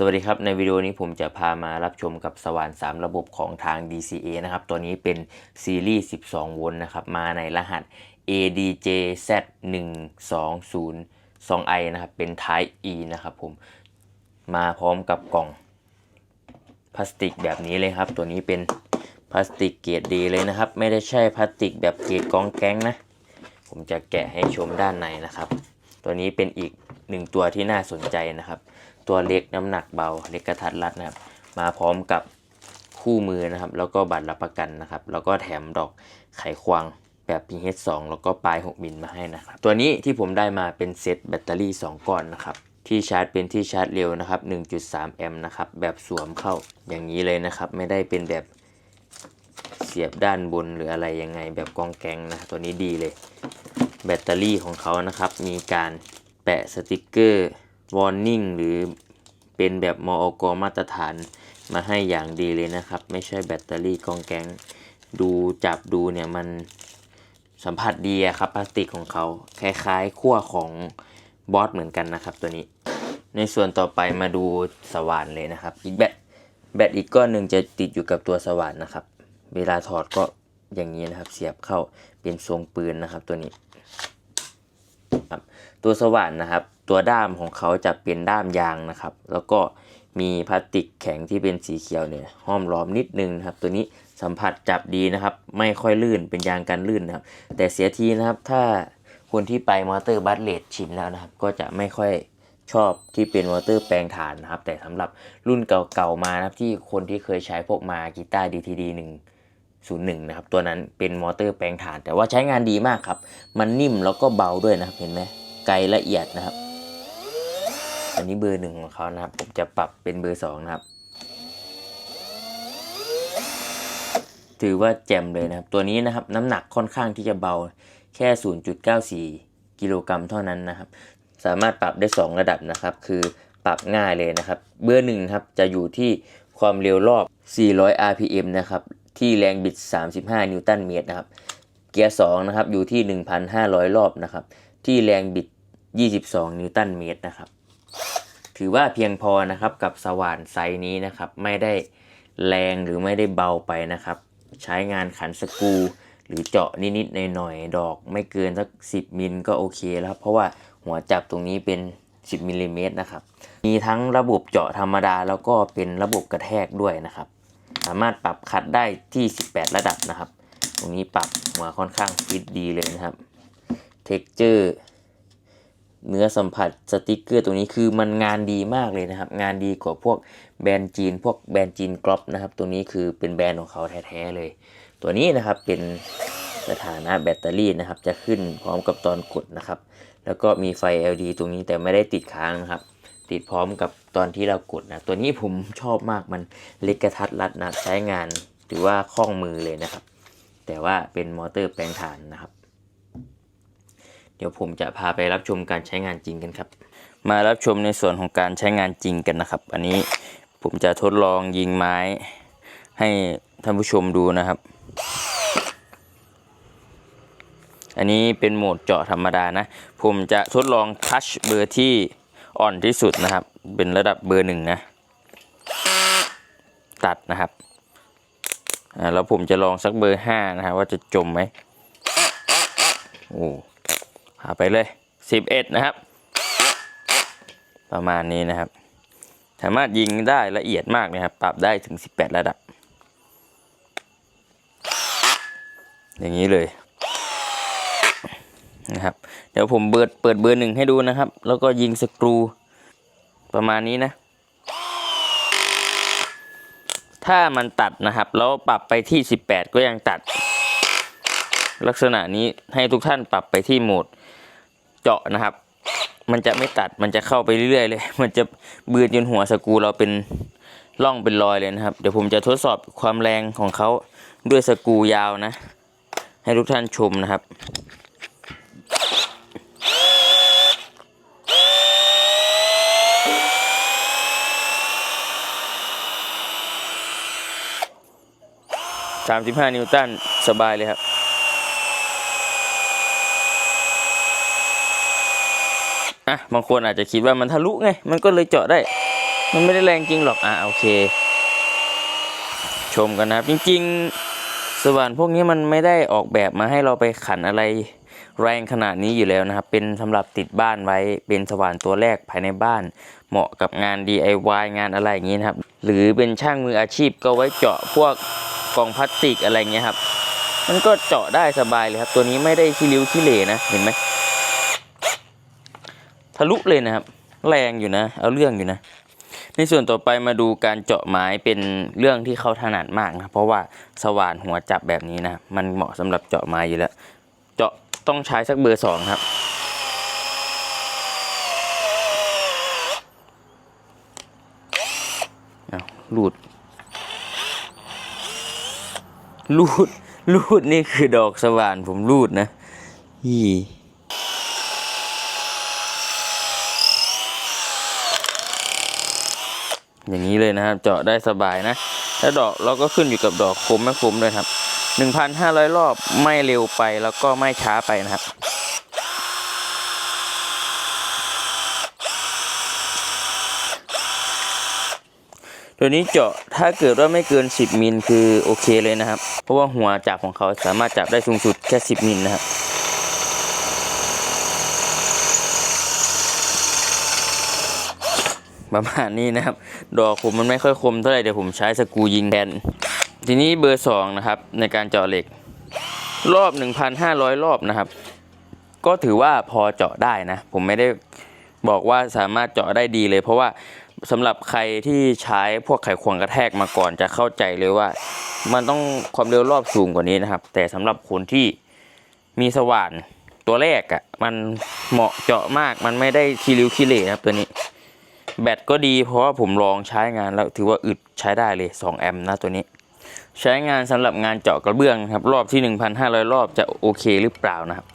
สวัสดีครับ ในวิดีโอนี้ผมจะพามารับชมกับสว่าน 3 ระบบของทาง DCA นะครับ ตัวนี้เป็นซีรีส์ 12 โวลต์นะครับ มาในรหัส ADJZ 1 2 0 2 i นะครับ เป็น Type E นะครับผม มาพร้อมกับกล่องพลาสติกแบบนี้เลยครับ ตัวนี้เป็นพลาสติกเกรดดีเลยนะครับ ไม่ได้ใช่พลาสติกแบบเกรดกองแก๊งนะ ผมจะแกะให้ชมด้านในนะครับ ตัวนี้เป็นอีกหนึ่งตัวที่น่าสนใจนะครับ ตัวเล็กน้ำหนักเบาเล็กกระทัดรัดนะครับ มาพร้อมกับคู่มือนะครับ แล้วก็บัตรรับประกันนะครับ แล้วก็แถมดอกไขควงแบบ PH2 แล้วก็ปลาย 6 มิลมาให้นะครับ ตัวนี้ที่ผมได้มาเป็นเซตแบตเตอรี่ 2 ก้อนนะครับ ที่ชาร์จเป็นที่ชาร์จเร็วนะครับ 1.3 แอมป์นะครับ แบบสวมเข้าอย่างนี้เลยนะครับ ไม่ได้เป็นแบบเสียบด้านบนหรืออะไรยังไงแบบกองแกงนะ ตัวนี้ดีเลย แบตเตอรี่ของเขานะครับ มีการแปะสติกเกอร์ warning หรือเป็นแบบมอกมาตรฐานมาให้อย่างดีเลยนะครับ ไม่ใช่แบตเตอรี่กองแกงดูจับดูเนี่ยมันสัมผัสดีอะครับพลาสติกของเขาคล้ายๆขั้วของบอสเหมือนกันนะครับตัวนี้ ในส่วนต่อไปมาดูสว่านเลยนะครับอีกแบตแบตอีกก้อนหนึ่งจะติดอยู่กับตัวสว่านนะครับ เวลาถอดก็อย่างนี้นะครับ เสียบเข้าเป็นทรงปืนนะครับตัวนี้ครับตัวสว่านนะครับ ตัวด้ามของเขาจะเป็นด้ามยางนะครับ แล้วก็มีพลาสติกแข็งที่เป็นสีเขียวเนี่ยห้อมล้อมนิดนึงนะครับ ตัวนี้สัมผัสจับดีนะครับ ไม่ค่อยลื่นเป็นยางกันลื่นนะครับ แต่เสียทีนะครับถ้าคนที่ไปมอเตอร์บัสเลดชินแล้วนะครับ ก็จะไม่ค่อยชอบที่เป็นมอเตอร์แปลงถ่านนะครับ แต่สำหรับรุ่นเก่าๆมานะครับที่คนที่เคยใช้พวกมากีตาร์ DTD 1 01นะครับตัวนั้นเป็นมอเตอร์แปลงถ่าน แต่ว่าใช้งานดีมากครับ มันนิ่มแล้วก็เบาด้วยนะครับเห็นไหมไกลละเอียดนะครับ อันนี้เบอร์หนึ่งของเขานะครับ ผมจะปรับเป็นเบอร์สองนะครับ ถือว่าแจ่มเลยนะครับ ตัวนี้นะครับน้ำหนักค่อนข้างที่จะเบาแค่ 0.94 กิโลกรัมเท่านั้นนะครับ สามารถปรับได้ 2 ระดับนะครับ คือปรับง่ายเลยนะครับ เบอร์หนึ่งครับจะอยู่ที่ความเร็วรอบ 400 rpm นะครับ ที่แรงบิด 35 นิวตันเมตรนะครับ เกียร์2นะครับอยู่ที่ 1,500 รอบนะครับ ที่แรงบิด 22 นิวตันเมตรนะครับ ถือว่าเพียงพอนะครับกับสว่านไซส์นี้นะครับ ไม่ได้แรงหรือไม่ได้เบาไปนะครับ ใช้งานขันสกรูหรือเจาะนิดๆหน่อยๆดอก ไม่เกินสัก 10มิลก็โอเคแล้วครับเพราะว่าหัวจับตรงนี้เป็น 10มิลลิเมตรนะครับ มีทั้งระบบเจาะธรรมดาแล้วก็เป็นระบบกระแทกด้วยนะครับ สามารถปรับคัดได้ที่ 18 ระดับนะครับ ตรงนี้ปรับหัวค่อนข้างฟิตดีเลยนะครับ เท็กเจอร์ เนื้อสัมผัสสติกเกอร์ตรงนี้คือมันงานดีมากเลยนะครับ งานดีกว่าพวกแบรนด์จีน พวกแบรนด์จีนกรอบนะครับ ตัวนี้คือเป็นแบรนด์ของเขาแท้ๆเลย ตัวนี้นะครับเป็นสถานะแบตเตอรี่นะครับ จะขึ้นพร้อมกับตอนกดนะครับ แล้วก็มีไฟ LED ตรงนี้แต่ไม่ได้ติดค้างนะครับ ติดพร้อมกับตอนที่เรากดนะ ตัวนี้ผมชอบมากมันเล็กกระทัดรัดนะใช้งานถือว่าคล่องมือเลยนะครับ แต่ว่าเป็นมอเตอร์แปลงถ่านนะครับ เดี๋ยวผมจะพาไปรับชมการใช้งานจริงกันครับ มารับชมในส่วนของการใช้งานจริงกันนะครับ อันนี้ผมจะทดลองยิงไม้ ให้ท่านผู้ชมดูนะครับ อันนี้เป็นโหมดเจาะธรรมดานะ ผมจะทดลองทัชเบอร์ที่อ่อนที่สุดนะครับ เป็นระดับเบอร์หนึ่งนะ ตัดนะครับแล้วผมจะลองสักเบอร์ห้านะครับว่าจะจมไหมโอ้ หาไปเลยสิบเอ็ดนะครับ ประมาณนี้นะครับ สามารถยิงได้ละเอียดมากนะครับ ปรับได้ถึง 18 ระดับ อย่างนี้เลยนะครับ เดี๋ยวผมเปิดเปิดเบอร์หนึ่งให้ดูนะครับ แล้วก็ยิงสกรูประมาณนี้นะ ถ้ามันตัดนะครับ แล้วปรับไปที่ 18 ก็ยังตัด ลักษณะนี้ให้ทุกท่านปรับไปที่โหมด จาะนะครับ มันจะไม่ตัดมันจะเข้าไปเรื่อยๆเลย มันจะเบือนจนหัวสกรูเราเป็นร่องเป็นรอยเลยนะครับ เดี๋ยวผมจะทดสอบความแรงของเขาด้วยสกรูยาวนะ ให้ทุกท่านชมนะครับสามสิบห้านิวตันสบายเลยครับ อะบางคนอาจจะคิดว่ามันทะลุไง มันก็เลยเจาะได้ มันไม่ได้แรงจริงหรอก อะโอเค ชมกันนะครับ จริง ๆ สว่านพวกนี้มันไม่ได้ออกแบบมาให้เราไปขันอะไร แรงขนาดนี้อยู่แล้วนะครับ เป็นสำหรับติดบ้านไว้ เป็นสว่านตัวแรกภายในบ้าน เหมาะกับงาน DIY งานอะไรอย่างนี้นะครับ หรือเป็นช่างมืออาชีพก็ไว้เจาะพวกกล่องพลาสติกอะไรเงี้ยครับ มันก็เจาะได้สบายเลยครับ ตัวนี้ไม่ได้ขี้ริ้วขี้เหร่นะ เห็นไหม ทะลุเลยนะครับ แรงอยู่นะ เอาเรื่องอยู่นะ ในส่วนต่อไปมาดูการเจาะไม้เป็นเรื่องที่เขาถนัดมากนะเพราะว่าสว่านหัวจับแบบนี้นะมันเหมาะสำหรับเจาะไม้อยู่แล้ว เจาะต้องใช้สักเบอร์สองครับเอาลูดลูดลูดนี่คือดอกสว่านผมลูดนะยี่ อย่างนี้เลยนะครับ เจาะได้สบายนะ แล้วดอกเราก็ขึ้นอยู่กับดอกคมไม่คมด้วยครับ 1,500 รอบไม่เร็วไปแล้วก็ไม่ช้าไปนะครับตัวนี้เจาะถ้าเกิดว่าไม่เกิน 10 มิลคือโอเคเลยนะครับ เพราะว่าหัวจับของเขาสามารถจับได้สูงสุดแค่ 10 มิลนะครับ ประมาณนี้นะครับ ดอกผมมันไม่ค่อยคมเท่าไหร่เดี๋ยวผมใช้สกูยิงแทนทีนี้เบอร์สองนะครับในการเจาะเหล็ก รอบ 1,500 รอบนะครับ ก็ถือว่าพอเจาะได้นะ ผมไม่ได้บอกว่าสามารถเจาะได้ดีเลย เพราะว่าสำหรับใครที่ใช้พวกไขควงกระแทกมาก่อนจะเข้าใจเลยว่า มันต้องความเร็วรอบสูงกว่านี้นะครับ แต่สำหรับคนที่มีสว่านตัวแรกอะ่ะมันเหมาะเจาะมากมันไม่ได้คีริวคีเหร่นะครับตัวนี้ แบตก็ดีเพราะว่าผมลองใช้งานแล้วถือว่าอึดใช้ได้เลย 2 แอมป์นะตัวนี้ ใช้งานสำหรับงานเจาะกระเบื้องครับ รอบที่ 1,500 รอบจะโอเคหรือเปล่านะครับ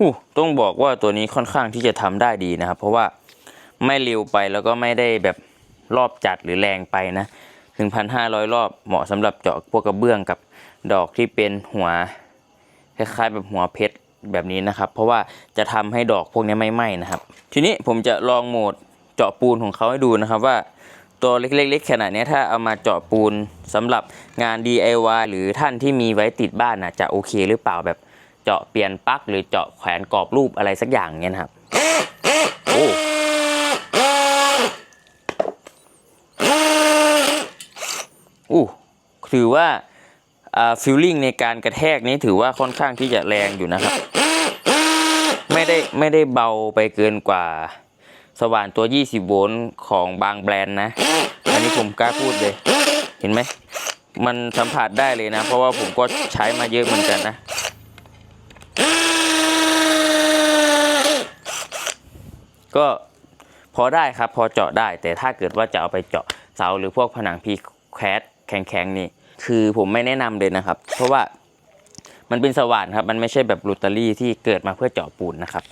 อู้ต้องบอกว่าตัวนี้ค่อนข้างที่จะทำได้ดีนะครับ เพราะว่าไม่เร็วไปแล้วก็ไม่ได้แบบ รอบจัดหรือแรงไปนะ 1,500 รอบเหมาะสำหรับเจาะพวกกระเบื้องกับดอกที่เป็นหัวคล้ายๆแบบหัวเพชรแบบนี้นะครับ เพราะว่าจะทำให้ดอกพวกนี้ไม่ไหม้นะครับ ทีนี้ผมจะลองโหมดเจาะปูนของเขาให้ดูนะครับว่าตัวเล็กๆขนาดนี้ถ้าเอามาเจาะปูนสำหรับงาน DIY หรือท่านที่มีไว้ติดบ้านนะจะโอเคหรือเปล่าแบบเจาะเปลี่ยนปลั๊กหรือเจาะแขวนกรอบรูปอะไรสักอย่างเงี้ยนะครับโอ้ อู้ถือว่าฟิลลิ่งในการกระแทกนี้ถือว่าค่อนข้างที่จะแรงอยู่นะครับ ไม่ได้ไม่ได้เบาไปเกินกว่าสว่านตัว 20 โวลต์ของบางแบรนด์นะ อันนี้ผมกล้าพูดเลย เห็นไหม มันสัมผัสได้เลยนะ เพราะว่าผมก็ใช้มาเยอะเหมือนกันนะ ก็พอได้ครับพอเจาะได้ แต่ถ้าเกิดว่าจะเอาไปเจาะเสาหรือพวกผนังพีแคส แข็งๆนี่คือผมไม่แนะนำเลยนะครับ เพราะว่ามันเป็นสว่านครับ มันไม่ใช่แบบลูตเตอรี่ที่เกิดมาเพื่อเจาะปูนนะครับ